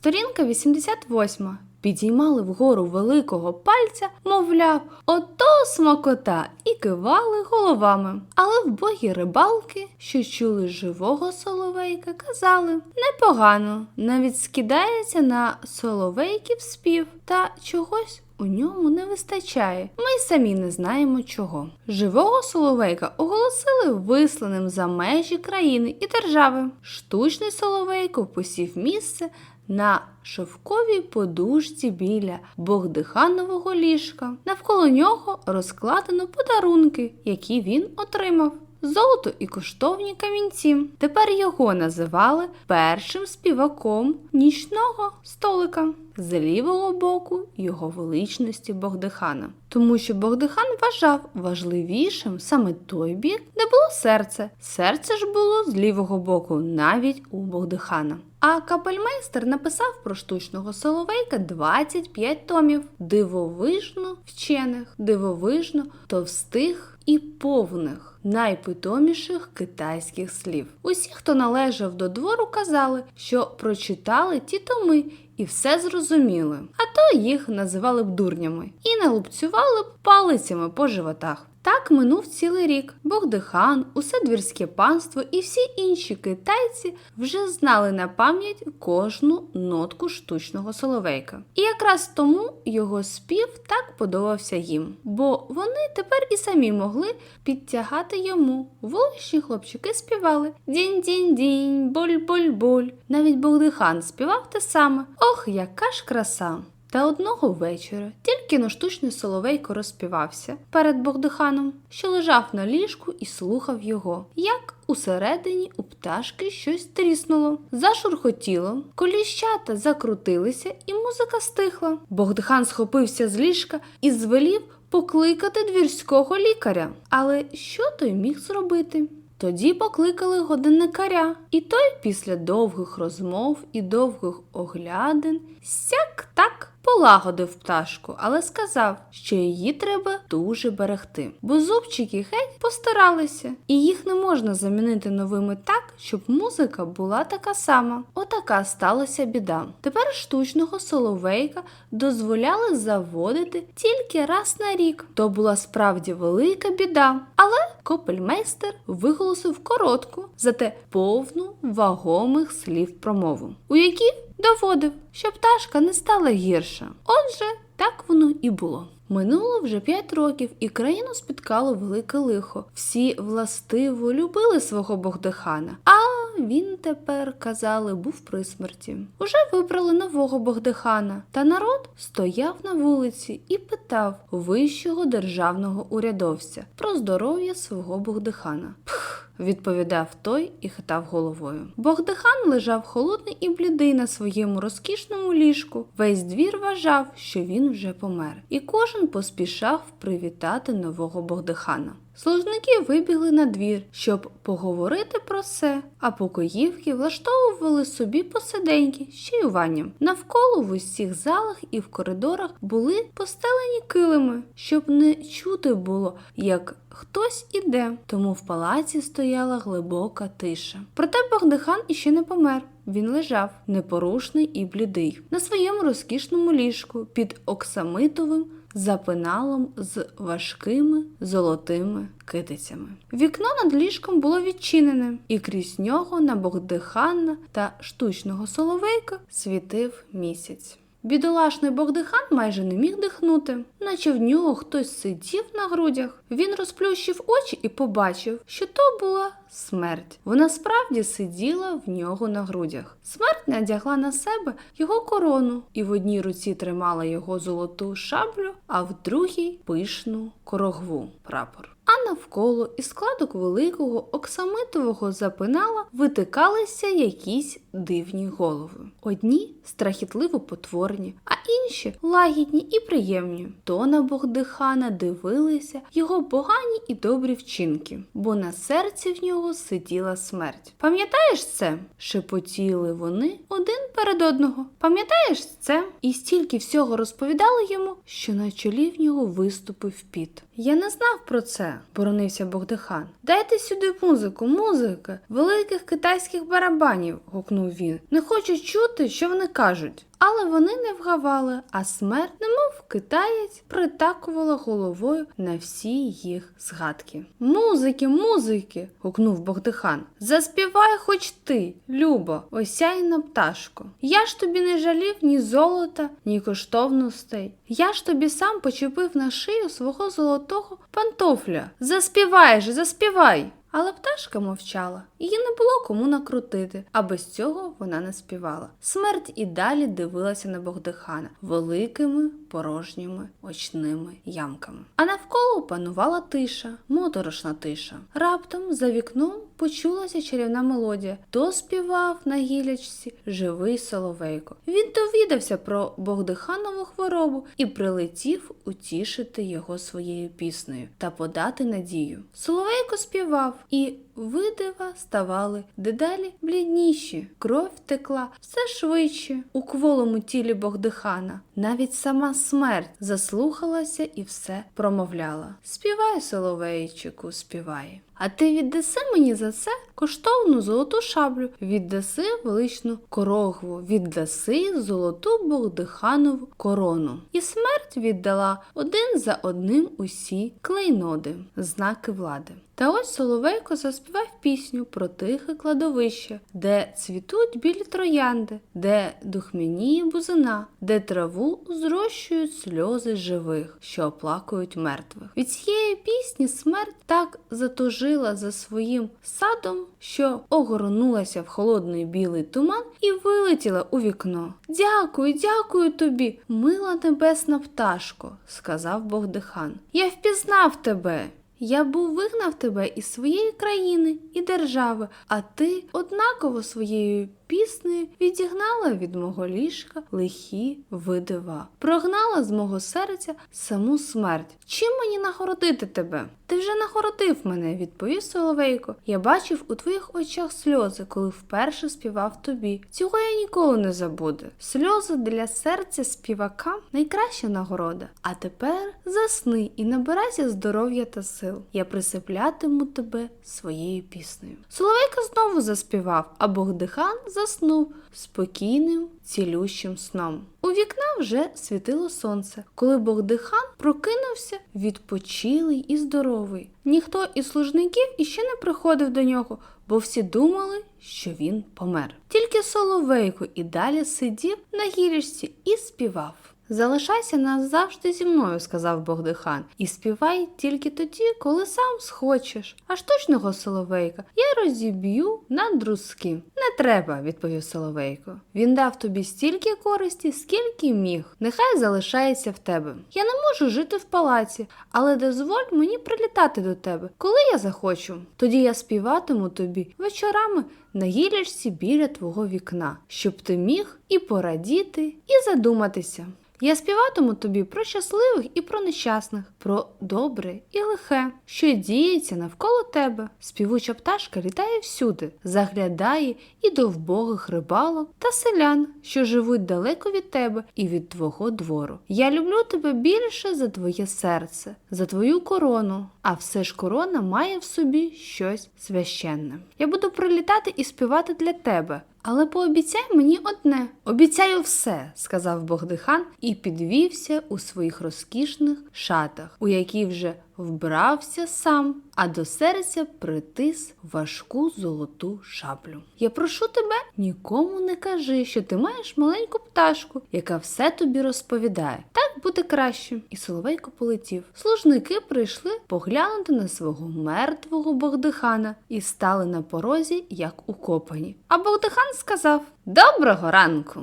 Сторінка 88. Підіймали вгору великого пальця, мовляв, ото смакота, і кивали головами. Але вбогі рибалки, що чули живого соловейка, казали непогано, навіть скидається на соловейків спів та чогось. У ньому не вистачає. Ми й самі не знаємо чого. Живого соловейка оголосили висланим за межі країни і держави. Штучний соловейко посів місце на шовковій подушці біля Богдиханового ліжка. Навколо нього розкладено подарунки, які він отримав. Золото і коштовні камінці. Тепер його називали першим співаком нічного столика з лівого боку його величності Богдихана. Тому що Богдихан вважав важливішим саме той бік, де було серце. Серце ж було з лівого боку, навіть у Богдихана. А капельмейстер написав про штучного соловейка 25 томів, дивовижно вчених, дивовижно товстих і повних, найпитоміших китайських слів. Усі, хто належав до двору, казали, що прочитали ті томи і все зрозуміли, а то їх називали б дурнями і налупцювали б палицями по животах. Так минув цілий рік. Богдихан, усе двірське панство і всі інші китайці вже знали на пам'ять кожну нотку штучного соловейка. І якраз тому його спів так подобався їм, бо вони тепер і самі могли підтягати йому. Вуличні хлопчики співали дінь-дінь-дінь, буль-буль-буль. Навіть Богдихан співав те саме. Ох, яка ж краса! Та одного вечора тільки но штучний соловейко розпівався перед Богдиханом, що лежав на ліжку і слухав його, як усередині у пташки щось тріснуло, зашурхотіло, коліщата закрутилися, і музика стихла. Богдихан схопився з ліжка і звелів покликати двірського лікаря. Але що той міг зробити? Тоді покликали годинникаря, і той після довгих розмов і довгих оглядин сяк так полагодив пташку, але сказав, що її треба дуже берегти, бо зубчики геть постаралися, і їх не можна замінити новими так, щоб музика була така сама. Отака сталася біда. Тепер штучного соловейка дозволяли заводити тільки раз на рік. То була справді велика біда. Але копельмейстер виголосив коротку, зате повну вагомих слів промову, у якій доводив, що пташка не стала гірша. Отже, так воно і було. Минуло вже п'ять років, і країну спіткало велике лихо. Всі властиво любили свого Богдихана, а він тепер, казали, був при смерті. Уже вибрали нового Богдихана, та народ стояв на вулиці і питав вищого державного урядовця про здоров'я свого Богдихана. Пх! Відповідав той і хитав головою. Богдихан лежав холодний і блідий на своєму розкішному ліжку. Весь двір вважав, що він вже помер, і кожен поспішав привітати нового Богдихана. Служники вибігли на двір, щоб поговорити про все, а покоївки влаштовували собі посиденьки з чаюванням. Навколо в усіх залах і в коридорах були постелені килими, щоб не чути було, як хтось іде. Тому в палаці стояла глибока тиша. Проте Богдихан іще не помер. Він лежав непорушний і блідий на своєму розкішному ліжку під оксамитовим запиналом з важкими золотими китицями. Вікно над ліжком було відчинене, і крізь нього на Богдихана та штучного соловейка світив місяць. Бідолашний Богдихан майже не міг дихнути, наче в нього хтось сидів на грудях. Він розплющив очі і побачив, що то була смерть. Вона справді сиділа в нього на грудях. Смерть надягла на себе його корону і в одній руці тримала його золоту шаблю, а в другій пишну корогву прапор. А навколо із складок великого оксамитового запинала витикалися якісь дивні голови. Одні страхітливо потворні, а інші лагідні і приємні. То на Богдихана дивилися його погані і добрі вчинки, бо на серці в нього сиділа смерть. Пам'ятаєш це? шепотіли вони один перед одного. Пам'ятаєш це? І стільки всього розповідали йому, що на чолі в нього виступив піт. Я не знав про це, боронився Богдихан. Дайте сюди музику, музики, великих китайських барабанів, гукнув він. Не хочу чути, що вони кажуть. Але вони не вгавали, а смерть, немов китаєць, притакувала головою на всі їх згадки. Музики, музики. гукнув Богдихан. Заспівай хоч ти, Любо, осяйна пташко. Я ж тобі не жалів ні золота, ні коштовностей. Я ж тобі сам почепив на шию свого золотого пантофля. Заспівай же, заспівай. Але пташка мовчала, її не було кому накрутити, а без цього вона не співала. Смерть і далі дивилася на Богдихана великими порожніми очними ямками. А навколо панувала тиша, моторошна тиша. Раптом за вікном почулася чарівна мелодія. То співав на гілячці живий соловейко. Він довідався про Богдиханову хворобу і прилетів утішити його своєю піснею та подати надію. Соловейко співав, і видива ставали дедалі блідніші. Кров текла все швидше у кволому тілі Богдихана. Навіть сама смерть заслухалася і все промовляла. Співай, соловейчику, співай. А ти віддаси мені за це коштовну золоту шаблю, віддаси величну корогву, віддаси золоту Богдиханову корону. І смерть віддала один за одним усі клейноди, знаки влади. Та ось Соловейко заспівав пісню про тихе кладовище, де цвітуть білі троянди, де духмяніє бузина, де траву зрощують сльози живих, що оплакують мертвих. Від цієї пісні смерть так затужила за своїм садом, що огорнулася в холодний білий туман і вилетіла у вікно. Дякую, дякую тобі, мила небесна пташко, сказав Богдихан. Я впізнав тебе. Я був вигнав тебе із своєї країни і держави, а ти однаково своєю піснею відігнала від мого ліжка лихі видива, прогнала з мого серця саму смерть. Чим мені нагородити тебе? Ти вже нагородив мене, відповів Соловейко. Я бачив у твоїх очах сльози, коли вперше співав тобі. Цього я ніколи не забуду. Сльози для серця співака найкраща нагорода. А тепер засни і набирайся здоров'я та сил. Я присиплятиму тебе своєю піснею. Соловейко знову заспівав, а Богдихан заснув спокійним, цілющим сном. У вікна вже світило сонце. Коли Богдихан прокинувся, відпочилий і здоровий. Ніхто із служників іще не приходив до нього, бо всі думали, що він помер. Тільки Соловейко і далі сидів на гірішці і співав. Залишайся назавжди зі мною, сказав Богдихан, і співай тільки тоді, коли сам схочеш. А штучного соловейка я розіб'ю на друзки. Не треба, відповів Соловейко. Він дав тобі стільки користі, скільки міг. Нехай залишається в тебе. Я не можу жити в палаці, але дозволь мені прилітати до тебе, коли я захочу. Тоді я співатиму тобі вечорами на гілячці біля твого вікна, щоб ти міг і порадіти, і задуматися. Я співатиму тобі про щасливих і про нещасних, про добре і лихе, що діється навколо тебе. Співуча пташка літає всюди, заглядає і до вбогих рибалок та селян, що живуть далеко від тебе і від твого двору. Я люблю тебе більше за твоє серце, за твою корону, а все ж корона має в собі щось священне. Я буду прилітати і співати для тебе. Але пообіцяй мені одне. Обіцяю все, сказав Богдихан і підвівся у своїх розкішних шатах, у які вже вбрався сам, а до серця притис важку золоту шаблю. Я прошу тебе, нікому не кажи, що ти маєш маленьку пташку, яка все тобі розповідає. Так буде краще. І Соловейко полетів. Служники прийшли поглянути на свого мертвого Богдихана і стали на порозі, як укопані. А Богдихан сказав: Доброго ранку!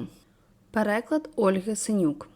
Переклад Ольги Синюк